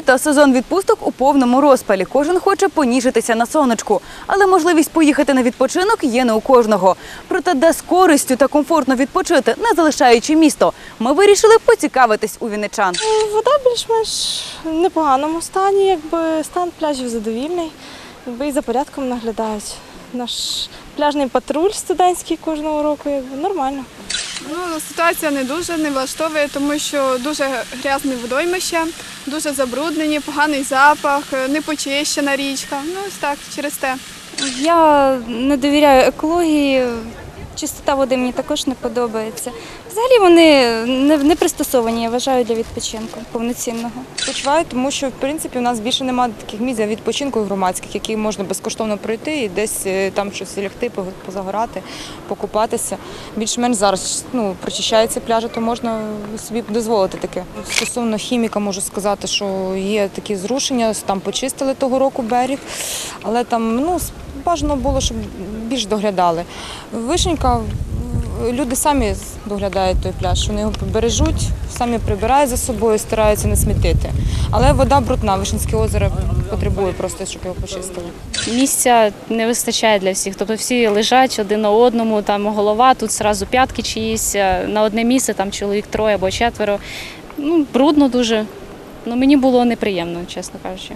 Літо сезон відпусток у повному розпалі. Кожен хоче поніжитися на сонечку, але можливість поїхати на відпочинок є не у кожного. Проте, де з користю та комфортно відпочити, не залишаючи місто, ми вирішили поцікавитись у вінничан. Вода більш-менш в непоганому стані, якби стан пляжів задовільний, якби і за порядком наглядають. Наш пляжний патруль студентський кожного року, якби нормально. Ну, ситуація не дуже не влаштовує, тому що дуже грязне водоймище, дуже забруднені, поганий запах, непочищена річка. Ну, ось так, через те. Я не довіряю екології. Чистота води мені також не подобається. Взагалі вони не, не пристосовані, я вважаю, для відпочинку повноцінного. Відпочиваю, тому що в принципі у нас більше немає таких місць для відпочинку громадських, які можна безкоштовно пройти і десь е, там щось лягти, позагорати, покупатися. Більш-менш зараз ну, прочищаються пляжі, то можна собі дозволити таке. Стосовно хіміка можу сказати, що є такі зрушення, там почистили того року берег, але там ну, бажано було, щоб більш доглядали. Вишенька люди самі доглядають той пляж, вони його бережуть, самі прибирають за собою, стараються не смітити. Але вода брудна, Вишинське озеро потребує просто, щоб його почистили. місця не вистачає для всіх. Тобто всі лежать один на одному, там голова, тут зразу п'ятки чиїсь, на одне місце там чоловік троє або четверо. Ну, брудно дуже. Ну, мені було неприємно, чесно кажучи.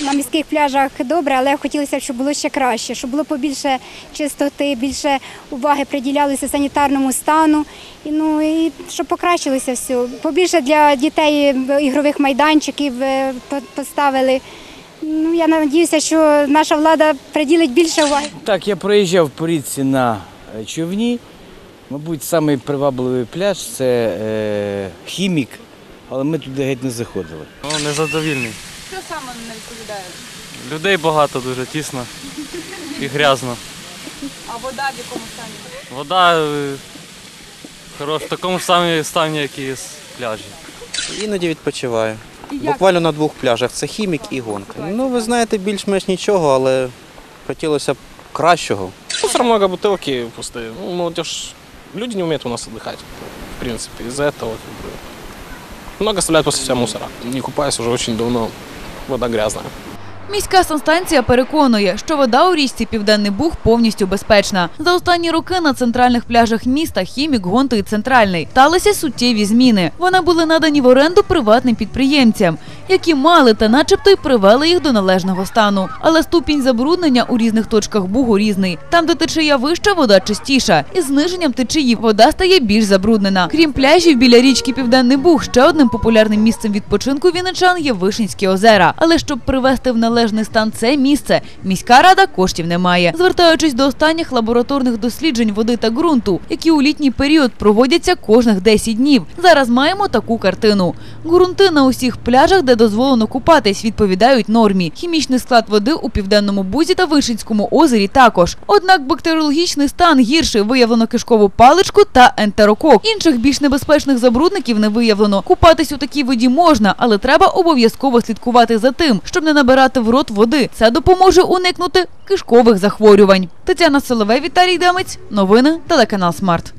На міських пляжах добре, але хотілося, б, щоб було ще краще, щоб було побільше чистоти, більше уваги приділялося санітарному стану. І, ну, і щоб покращилося все. Побільше для дітей ігрових майданчиків е, поставили. Ну, я сподіваюся, що наша влада приділить більше уваги. Так, я проїжджав по річці на е, човні. Мабуть, самий привабливий пляж це е, хімік, але ми туди геть не заходили. Ну, незадовільний. Що саме не відповідає? Людей багато дуже тісно і грязно. А вода в якому стані? Вода е, хорош, в такому ж самому стані, як і з пляжі. Іноді відпочиваю. Буквально на двох пляжах це хімік і гонка. Ну, ви знаєте, більш-менш нічого, але хотілося б кращого. Мусора много, бутылки пустые. Ну, молодежь, люди не умеют у нас отдыхать, в принципе, из-за этого. как бы, Много оставляют после себя мусора. Не купаюсь уже очень давно, вода грязная. Міська санстанція переконує, що вода у річці Південний Буг повністю безпечна. За останні роки на центральних пляжах міста Хімік, Гонти і Центральний сталися суттєві зміни. Вони були надані в оренду приватним підприємцям, які мали та начебто й привели їх до належного стану. Але ступінь забруднення у різних точках Бугу різний. Там, де течія вища, вода чистіша. Із зниженням течії вода стає більш забруднена. Крім пляжів біля річки Південний Буг, ще одним популярним місцем відпочинку вінничан є Вишинські озера. Але щоб привести в належний стан це місце, міська рада коштів не має. Звертаючись до останніх лабораторних досліджень води та ґрунту, які у літній період проводяться кожних 10 днів. Зараз маємо таку картину. Ґрунти на усіх пляжах, де дозволено купатись, відповідають нормі. Хімічний склад води у південному бузі та Вишинському озері також. Однак бактеріологічний стан гірший виявлено кишкову паличку та ентерокок. Інших більш небезпечних забрудників не виявлено. Купатись у такій воді можна, але треба обов'язково слідкувати за тим, щоб не набирати в рот води. Це допоможе уникнути кишкових захворювань. Тетяна Соловей, Віталій Демець. Новини телеканал Смарт.